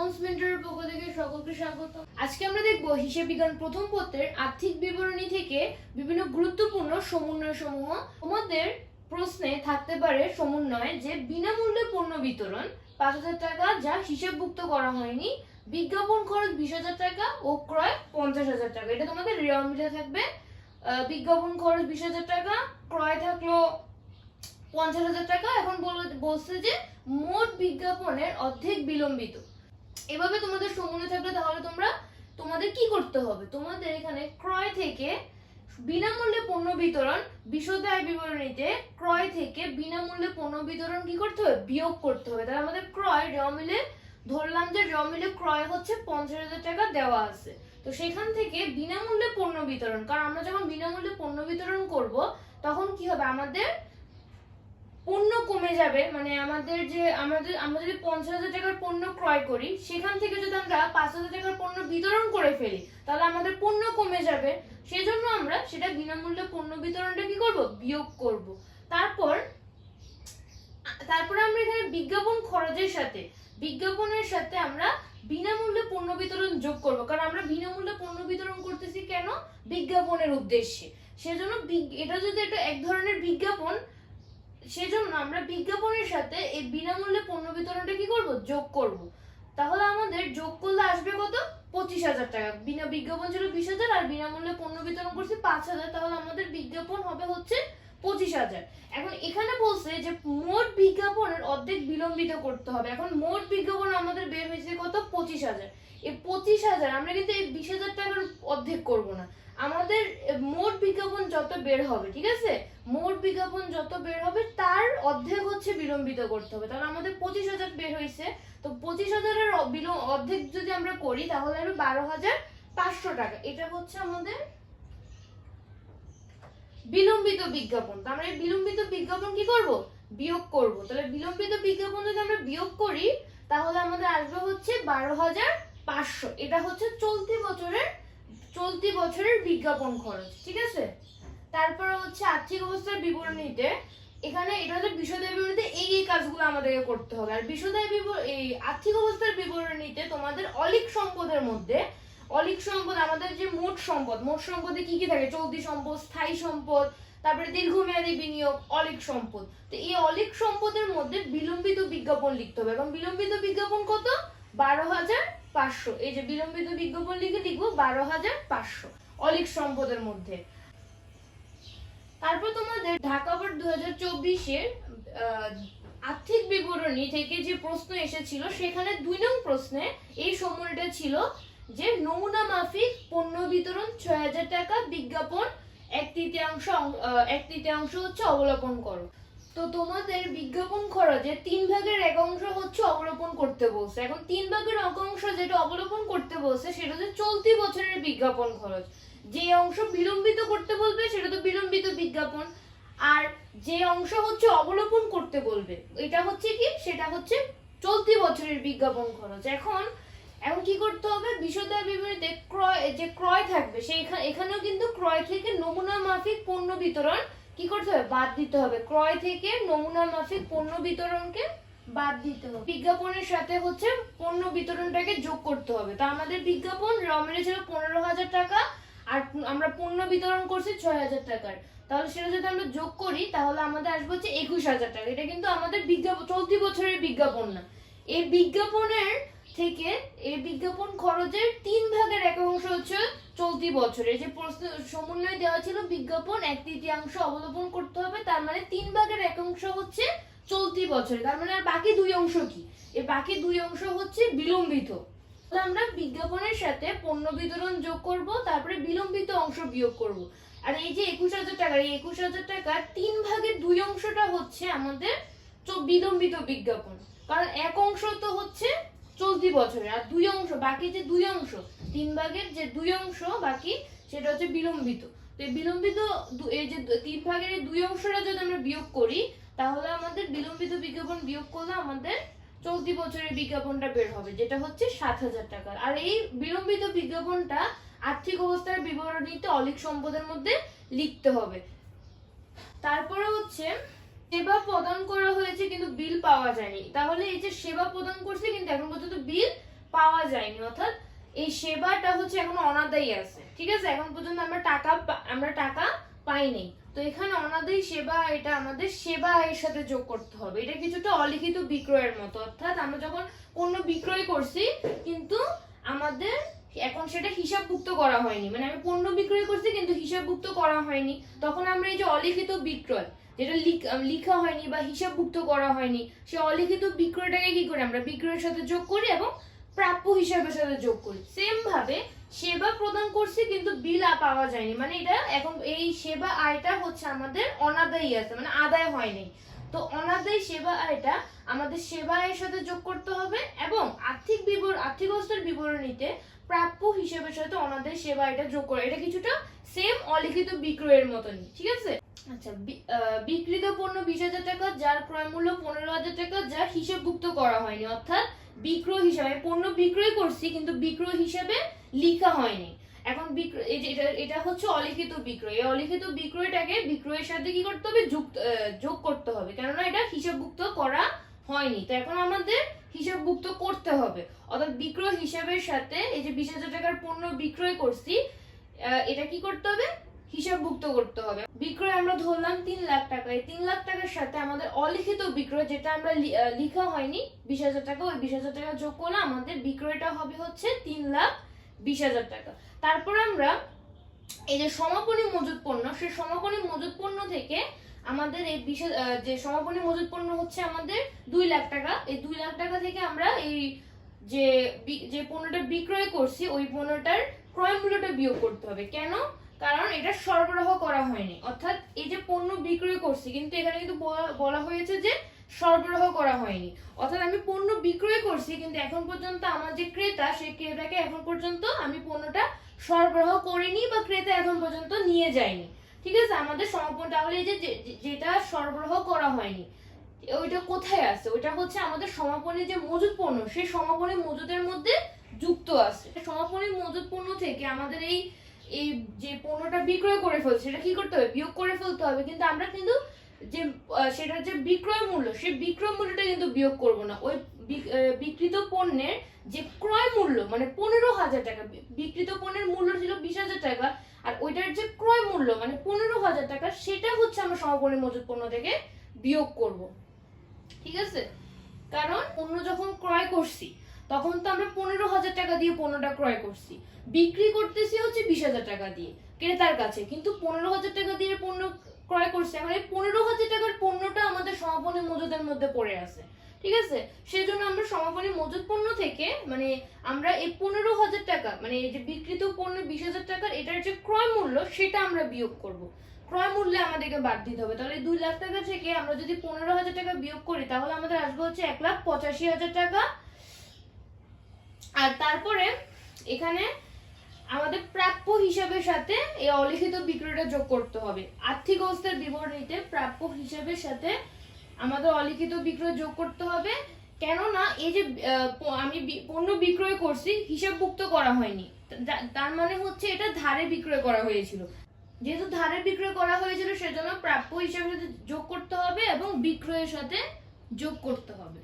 Accounts মেন্টরের পক্ষ থেকে সকলকে স্বাগত আজকে আমরা দেখব হিসেব বিজ্ঞান প্রথম পত্রের আর্থিক বিবরণী থেকে বিভিন্ন গুরুত্বপূর্ণ সমন্বয় সমূহ তোমাদের প্রশ্নে থাকতে পারে সমন্বয় যে বিনামূল্যে পণ্য বিতরণ পাঁচ হাজার টাকা যা হিসেবভুক্ত করা হয়নি, বিজ্ঞাপন খরচ বিশ হাজার টাকা ও ক্রয় পঞ্চাশ হাজার টাকা। এটা তোমাদের রেওয়া মিলে থাকবে। বিজ্ঞাপন খরচ বিশ হাজার টাকা, ক্রয় থাকল পঞ্চাশ হাজার টাকা। এখন বলছে যে মোট বিজ্ঞাপনের অর্ধেক বিলম্বিত। এভাবে তোমাদের সমন্বয় থাকলে তাহলে তোমরা তোমাদের কি করতে হবে? তোমাদের এখানে ক্রয় থেকে বিনামূল্যে পণ্য বিতরণ, বিশদ আয় বিবরণীতে ক্রয় থেকে বিনামূল্যে পণ্য বিতরণ কি করতে হবে? বিয়োগ করতে হবে। তাহলে আমাদের ক্রয় রমিলে ধরলাম যে রমিলে ক্রয় হচ্ছে পঞ্চাশ হাজার টাকা দেওয়া আছে। তো সেখান থেকে বিনামূল্যে পণ্য বিতরণ, কারণ আমরা যখন বিনামূল্যে পণ্য বিতরণ করব, তখন কি হবে? আমাদের পণ্য কমে যাবে মানে আমাদের যে, আমাদের, আমরা যদি পঞ্চাশ হাজার টাকার পণ্য ক্রয় করি, সেখান থেকে যদি আমরা পাঁচ হাজার টাকার পণ্য বিতরণ করে ফেলি, তাহলে আমাদের পণ্য কমে যাবে। সেজন্য আমরা সেটা বিনামূল্যে পণ্য বিতরণটা কি করব? বিয়োগ করব। তারপর, তারপরে আমরা এখানে বিজ্ঞাপন খরচের সাথে, বিজ্ঞাপনের সাথে আমরা বিনামূল্যে পণ্য বিতরণ যোগ করব। কারণ আমরা বিনামূল্যে পণ্য বিতরণ করতেছি কেন? বিজ্ঞাপনের উদ্দেশ্যে। সেজন্য এটা যদি একটা এক ধরনের বিজ্ঞাপন সেজন্য আমরা বিজ্ঞাপনের সাথে এই বিনামূল্যে পণ্য বিতরণটা কি করব? যোগ করব। তাহলে আমাদের যোগ করলে আসবে কত? পঁচিশ হাজার টাকা। বিনা বিজ্ঞাপন ছিল বিশ হাজার, আর বিনামূল্যে পণ্য বিতরণ করছি পাঁচ হাজার। তাহলে আমাদের বিজ্ঞাপন হবে হচ্ছে পঁচিশ হাজার। এখন এখানে বলছে যে মোট বিজ্ঞাপনের অর্ধেক বিলম্বিত করতে হবে। এখন মোট বিজ্ঞাপন আমাদের বের হয়েছে কত? পঁচিশ হাজার। এই পঁচিশ হাজার, আমরা কিন্তু এই বিশ হাজার টাকার অর্ধেক করব না। আমাদের মোট বিজ্ঞাপন যত বের হবে, ঠিক আছে? মোট বিজ্ঞাপন যত বের হবে, তার অর্ধেক হচ্ছে বিলম্বিত করতে হবে। তাহলে আমাদের পঁচিশ হাজার বের হয়েছে তো পঁচিশ হাজারের অর্ধেক যদি আমরা করি, তাহলে হবে বারো হাজার পাঁচশো টাকা। এটা হচ্ছে আমাদের বিলম্বিত বিজ্ঞাপন। তো আমরা এই বিলম্বিত বিজ্ঞাপন কি করব? বিয়োগ করব। তাহলে বিলম্বিত বিজ্ঞাপন যদি আমরা বিয়োগ করি, তাহলে আমাদের আসবে হচ্ছে বারো হাজার পাঁচশো। এটা হচ্ছে চলতি বছরের চলতি বছরের বিজ্ঞাপন খরচ, ঠিক আছে? তারপরে হচ্ছে আর্থিক অবস্থার বিবরণীতে, এখানে এটা হচ্ছে বিশদায় বিবরণীতে এই এই কাজগুলো আমাদেরকে করতে হবে। আর বিবর- এই আর্থিক অবস্থার বিবরণীতে তোমাদের অলিক সম্পদের মধ্যে, অলিক সম্পদ আমাদের যে মোট সম্পদ, মোট সম্পদে কি কি থাকে? চলতি সম্পদ, স্থায়ী সম্পদ, তারপরে দীর্ঘমেয়াদী বিনিয়োগ, অলিক সম্পদ। তো এই অলিক সম্পদের মধ্যে বিলম্বিত বিজ্ঞাপন লিখতে হবে। এবং বিলম্বিত বিজ্ঞাপন কত? বারো হাজার পাঁচশো। এই যে বিলম্বিত বিজ্ঞাপন লিখে লিখব বারো হাজার পাঁচশো। অলিক সম্পদের মধ্যে। তারপর তোমাদের ঢাকা বোর্ড দু হাজার চব্বিশের আর্থিক বিবরণী থেকে যে প্রশ্ন এসেছিল, সেখানে দুই নং প্রশ্নে এই সময়টা ছিল যে নমুনা মাফিক পণ্য বিতরণ ছয় হাজার টাকা, বিজ্ঞাপন এক তৃতীয়াংশ এক তৃতীয়াংশ হচ্ছে অবলোকন করো। তো তোমাদের বিজ্ঞাপন খরচে তিন ভাগের এক অংশ হচ্ছে অবলোকন করতে বলছে। এখন তিন ভাগের এক অংশ যেটা অবলোকন করতে বলছে, সেটা হচ্ছে চলতি বছরের বিজ্ঞাপন খরচ। যে অংশ বিলম্বিত করতে বলবে, সেটা তো বিলম্বিত বিজ্ঞাপন। আর যে অংশ হচ্ছে অবলোকন করতে বলবে, এটা হচ্ছে কি? সেটা হচ্ছে চলতি বছরের বিজ্ঞাপন খরচ। এখন এখন কি করতে হবে? বিশদায় বিবরণীতে ক্রয়, যে ক্রয় থাকবে সেইখানে এখানেও কিন্তু ক্রয় থেকে নমুনা মাফিক পণ্য বিতরণ কি করতে হবে? বাদ দিতে হবে। ক্রয় থেকে নমুনা মাফিক পণ্য বিতরণকে বাদ দিতে হবে। বিজ্ঞাপনের সাথে হচ্ছে পণ্য বিতরণটাকে যোগ করতে হবে। তো আমাদের বিজ্ঞাপন রমের ছিল পনেরো হাজার টাকা, আর আমরা পণ্য বিতরণ করছি ছয় হাজার টাকার। তাহলে সেটা যদি আমরা যোগ করি, তাহলে আমাদের আসবে হচ্ছে একুশ হাজার টাকা। এটা কিন্তু আমাদের বিজ্ঞাপন, চলতি বছরের বিজ্ঞাপন না। এই বিজ্ঞাপনের থেকে, এই বিজ্ঞাপন খরচের তিন ভাগের এক অংশ হচ্ছে চলতি বছরে যে প্রশ্ন, সমন্বয় দেওয়া ছিল, বিজ্ঞাপন এক তৃতীয়াংশ অবলম্বন করতে হবে, তার মানে তিন ভাগের এক অংশ হচ্ছে চলতি বছরে, তার মানে আর বাকি দুই অংশ কি? এই বাকি দুই অংশ হচ্ছে বিলম্বিত। আমরা বিজ্ঞাপনের সাথে পণ্য বিতরণ যোগ করব, তারপরে বিলম্বিত অংশ বিয়োগ করব। আর এই যে একুশ হাজার টাকা, এই একুশ হাজার টাকার তিন ভাগের দুই অংশটা হচ্ছে আমাদের বিলম্বিত বিজ্ঞাপন। কারণ এক অংশ তো হচ্ছে চলতি বছরে আর দুই অংশ, বাকি যে দুই অংশ, তিন ভাগের যে দুই অংশ বাকি, সেটা হচ্ছে বিলম্বিত। তো এই বিলম্বিত এই যে তিন ভাগের এই দুই অংশটা যদি আমরা বিয়োগ করি, তাহলে আমাদের বিলম্বিত বিজ্ঞাপন বিয়োগ করলে আমাদের চলতি বছরের বিজ্ঞাপনটা বের হবে, যেটা হচ্ছে সাত হাজার টাকার। আর এই বিলম্বিত বিজ্ঞাপনটা আর্থিক অবস্থার বিবরণীতে অলিক সম্পদের মধ্যে লিখতে হবে। তারপরে হচ্ছে সেবা প্রদান করা হয়েছে কিন্তু বিল পাওয়া যায়নি। তাহলে এই যে সেবা প্রদান করছে কিন্তু এখন পর্যন্ত বিল পাওয়া যায়নি। অর্থাৎ এই সেবাটা হচ্ছে এখন অনাদায়ী আছে। ঠিক আছে? এখন পর্যন্ত আমরা টাকা আমরা টাকা পাইনি। তো এখানে অনাদায়ী সেবা এটা আমাদের সেবা আয়ের সাথে যোগ করতে হবে। এটা কিছুটা অলিখিত বিক্রয়ের মতো। অর্থাৎ আমরা যখন পণ্য বিক্রয় করছি, কিন্তু আমাদের এখন সেটা হিসাবভুক্ত করা হয়নি। মানে আমি পণ্য বিক্রয় করছি, কিন্তু হিসাবভুক্ত করা হয়নি। তখন আমরা এই যে অলিখিত বিক্রয় যেটা লিখ- হয়নি বা হিসাবভুক্ত করা হয়নি, সে অলিখিত বিক্রয়টাকে কি করি আমরা? বিক্রয়ের সাথে যোগ করি এবং প্রাপ্য হিসাবের সাথে যোগ করি। সেম ভাবে সেবা প্রদান করছে কিন্তু বিল পাওয়া যায়নি। মানে এটা এখন এই সেবা আয়টা হচ্ছে আমাদের অনাদায়ী আছে মানে আদায় হয়নি তো অনাদায়ী সেবা আয়টা আমাদের সেবা আয়ের সাথে যোগ করতে হবে এবং আর্থিক বিবর আর্থিক অবস্থার বিবরণীতে প্রাপ্য হিসেবের সাথে অনাদায়ী সেবা এটা যোগ করে। এটা কিছুটা সেম অলিখিত বিক্রয়ের মতনই ঠিক আছে? আচ্ছা বিক্রিত পণ্য বিশ হাজার টাকা যার ক্রয় মূল্য পনেরো হাজার টাকা যা হিসেবভুক্ত করা হয়নি অর্থাৎ বিক্রয় হিসাবে পণ্য বিক্রয় করছি কিন্তু বিক্রয় হিসাবে লিখা হয়নি। এখন বিক্রয় এই যে এটা এটা হচ্ছে অলিখিত বিক্রয়। এই অলিখিত বিক্রয়টাকে বিক্রয়ের সাথে কি করতে হবে? যুক্ত যোগ করতে হবে। কেননা এটা হিসাবভুক্ত করা হয়নি। তো এখন আমাদের হিসাবভুক্ত করতে হবে। অর্থাৎ বিক্রয় হিসাবের সাথে এই যে বিশ হাজার টাকার পণ্য বিক্রয় করছি এটা কি করতে হবে? হিসাবভুক্ত করতে হবে। বিক্রয় আমরা ধরলাম তিন লাখ টাকা। এই তিন লাখ টাকার সাথে আমাদের অলিখিত বিক্রয়, যেটা আমরা লিখা হয়নি, বিশ হাজার টাকা, ওই বিশ হাজার টাকা যোগ করলে আমাদের বিক্রয়টা হবে হচ্ছে তিন লাখ বিশ হাজার টাকা। তারপর আমরা এই যে সমাপনী মজুত পণ্য, সেই সমাপনী মজুত পণ্য থেকে আমাদের এই বিশেষ যে সমাপনী মজুদ পণ্য হচ্ছে আমাদের দুই লাখ টাকা। এই দুই লাখ টাকা থেকে আমরা এই যে যে পণ্যটা বিক্রয় করছি, ওই পণ্যটার ক্রয় মূল্যটা বিয়োগ করতে হবে। কেন? কারণ এটা সরবরাহ করা হয়নি। অর্থাৎ এই যে পণ্য বিক্রয় করছি, কিন্তু এখানে কিন্তু বলা- হয়েছে যে সরবরাহ করা হয়নি। অর্থাৎ আমি পণ্য বিক্রয় করছি, কিন্তু এখন পর্যন্ত আমার যে ক্রেতা সেই ক্রেতাকে এখন পর্যন্ত আমি পণ্যটা সরবরাহ করিনি বা ক্রেতা এখন পর্যন্ত নিয়ে যায়নি। ঠিক আছে? আমাদের সমাপন তাহলে এই যে যেটা সরবরাহ করা হয়নি, ওইটা কোথায় আছে? ওইটা হচ্ছে আমাদের সমাপনী যে মজুদ পণ্য, সেই সমাপনী মজুদের মধ্যে যুক্ত আছে। সমাপনী মজুদ পণ্য থেকে আমাদের এই এই যে পণ্যটা বিক্রয় করে ফেলছে, সেটা কি করতে হবে? বিয়োগ করে ফেলতে হবে। কিন্তু আমরা কিন্তু যে সেটার যে বিক্রয় মূল্য, সেই বিক্রয় মূল্যটা কিন্তু বিয়োগ করব না। ওই বিক- বিকৃত পণ্যের যে ক্রয় মূল্য মানে পনেরো হাজার টাকা বিকৃত পণ্যের মূল্য ছিল বিশ হাজার টাকা আর ওইটার যে ক্রয় মূল্য মানে পনেরো হাজার টাকা, সেটা হচ্ছে আমরা সমাপনী মজুদ পণ্য থেকে বিয়োগ করব। ঠিক আছে? কারণ পণ্য যখন ক্রয় করছি, তখন তো আমরা পনেরো হাজার টাকা দিয়ে পণ্যটা ক্রয় করছি। বিক্রি করতেছি হচ্ছে বিশ হাজার টাকা দিয়ে, ক্রেতার কাছে। কিন্তু পনেরো হাজার টাকা দিয়ে পণ্য ক্রয় করছে, এখন এই পনেরো হাজার টাকার পণ্যটা আমাদের সমাপনী মজুদের মধ্যে পড়ে আছে। ঠিক আছে? সেই জন্য আমরা সমাপনী মজুদ পণ্য থেকে মানে আমরা এই পনেরো হাজার টাকা মানে এই যে বিক্রিত পণ্য বিশ হাজার টাকার এটার যে ক্রয় মূল্য, সেটা আমরা বিয়োগ করব। ক্রয় মূল্যে আমাদেরকে বাদ দিতে হবে। তাহলে দুই লাখ টাকা থেকে আমরা যদি পনেরো হাজার টাকা বিয়োগ করি, তাহলে আমাদের আসবে হচ্ছে এক লাখ পঁচাশি হাজার টাকা। আর তারপরে এখানে আমাদের প্রাপ্য হিসাবের সাথে এই অলিখিত বিক্রয়টা যোগ করতে হবে। আর্থিক অবস্থার বিবরণীতে প্রাপ্য হিসাবের সাথে আমাদের অলিখিত বিক্রয় যোগ করতে হবে। কেননা এই যে আমি পণ্য বিক্রয় করছি, হিসাবভুক্ত করা হয়নি। তার মানে হচ্ছে এটা ধারে বিক্রয় করা হয়েছিল। যেহেতু ধারে বিক্রয় করা হয়েছিল, সেজন্য প্রাপ্য হিসাবে যোগ করতে হবে এবং বিক্রয়ের সাথে যোগ করতে হবে।